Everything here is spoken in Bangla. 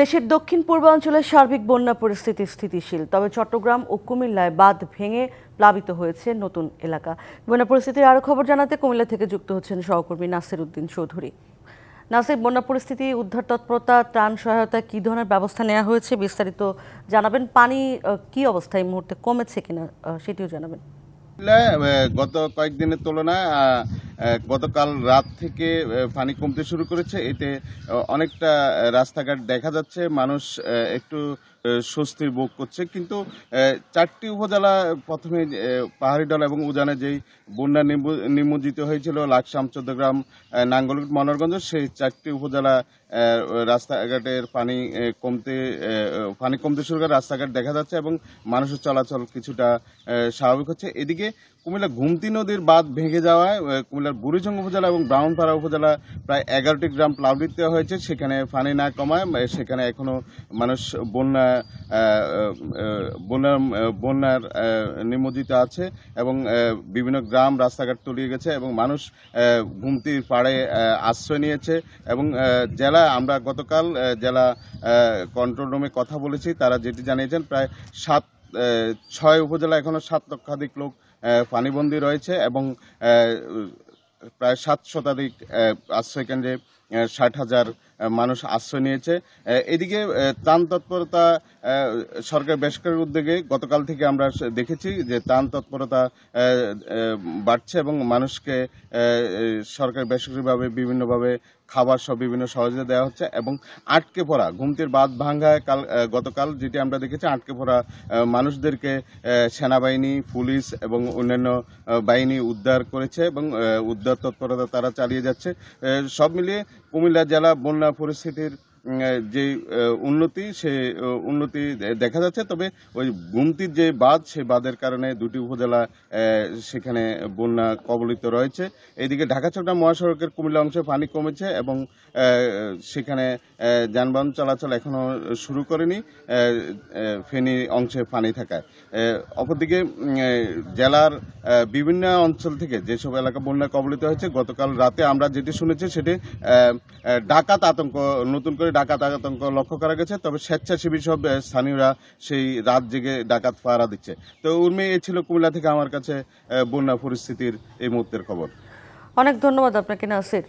দেশের দক্ষিণ পূর্বাঞ্চলের সার্বিক বন্যা পরিস্থিতি স্থিতিশীল, তবে চট্টগ্রাম ও কুমিল্লায় বাঁধ ভেঙে প্লাবিত হয়েছে নতুন এলাকা। বন্যা পরিস্থিতির আরও খবর জানাতে কুমিল্লা থেকে যুক্ত হচ্ছেন সহকর্মী নাসির উদ্দিন চৌধুরী। নাসির, বন্যা পরিস্থিতি, উদ্ধার তৎপরতা, ত্রাণ সহায়তা, কী ধরনের ব্যবস্থা নেওয়া হয়েছে বিস্তারিত জানাবেন। পানি কি অবস্থায় এই মুহূর্তে কমেছে কিনা সেটিও জানাবেন। গত কয়েকদিনের তুলনায় গতকাল রাত থেকে পানি কমতে শুরু করেছে। এতে অনেকটা রাস্তাঘাট দেখা যাচ্ছে। মানুষ একটু স্বস্তির ভোগ করছে। কিন্তু চারটি উপজেলা প্রথমে পাহাড়িডল এবং উজানে যেই বন্যা নিমজ্জিত হয়েছিল লাকসাম চৌদ্দগ্রাম আহ, নাঙ্গলকোট মনোরগঞ্জ সেই চারটি উপজেলা রাস্তাঘাটের পানি কমতে পানি কমতে শুরু করে রাস্তাঘাট দেখা যাচ্ছে এবং মানুষের চলাচল কিছুটা স্বাভাবিক হচ্ছে। এদিকে কুমিল্লা ঘুমতি নদীর বাঁধ ভেঙে যাওয়ায় কুমিল্লার বুড়িচং উপজেলা এবং ব্রাহ্মণপাড়া উপজেলা প্রায় এগারোটি গ্রাম প্লাবিত হয়েছে। সেখানে পানি না কমায় সেখানে এখনও মানুষ বন্যা বন্যার বন্যার নিমজ্জিত আছে এবং বিভিন্ন গ্রাম রাস্তাঘাট তলিয়ে গেছে এবং মানুষ ঘুমতির পাড়ে আশ্রয় নিয়েছে এবং জেলা, আমরা গতকাল জেলা কন্ট্রোল রুমে কথা বলেছি। তারা যেটি জানিয়েছেন, প্রায় সাত ছয় উপজেলা এখনও সাত লক্ষাধিক লোক পানিবন্দী রয়েছে এবং প্রায় সাত শতাধিক আহ, আশ্রয় কেন্দ্রে ষাট হাজার মানুষ আশ্রয় নিয়েছে। এদিকে ত্রাণ তৎপরতা সরকার বেসরকারি উদ্যোগে গতকাল থেকে আমরা দেখেছি যে ত্রাণ তৎপরতা বাড়ছে এবং মানুষকে সরকার বেসরকারিভাবে বিভিন্নভাবে খাবার সব বিভিন্ন সহযোগিতা দেওয়া হচ্ছে এবং আটকে পড়া ঘুমতির বাদ ভাঙ্গায় কাল গতকাল যেটি আমরা দেখেছি আটকে পড়া মানুষদেরকে সেনাবাহিনী পুলিশ এবং অন্যান্য বাহিনী উদ্ধার করেছে এবং আহ, উদ্ধার তৎপরতা তারা চালিয়ে যাচ্ছে। সব মিলিয়ে কুমিল্লা জেলা বন্যা পরিস্থিতির যে উন্নতি, সে উন্নতি দেখা যাচ্ছে। তবে ওই গুমতির যে বাঁধ, সে বাঁধের কারণে দুটি উপজেলা সেখানে বন্যা কবলিত রয়েছে। এদিকে ঢাকা চট্টগ্রাম মহাসড়কের কুমিল্লা অংশে পানি কমেছে এবং সেখানে যানবাহন চলাচল এখনও শুরু করেনি ফেনী অংশে পানি থাকায়। অপরদিকে জেলার বিভিন্ন অঞ্চল থেকে যেসব এলাকা বন্যা কবলিত হয়েছে, গতকাল রাতে আমরা যেটি শুনেছি, সেটি ডাকাত আতঙ্ক নতুন করে ডাকাত আতঙ্ক লক্ষ্য করা গেছে, তবে স্বেচ্ছাসেবী সব স্থানীয়রা সেই রাত জেগে ডাকাত পাহারা দিচ্ছে। তো উর্মি এ ছিল কুমিল্লা থেকে আমার কাছে বন্যা পরিস্থিতির এই মুহূর্তের খবর। অনেক ধন্যবাদ আপনাকে, নাসির।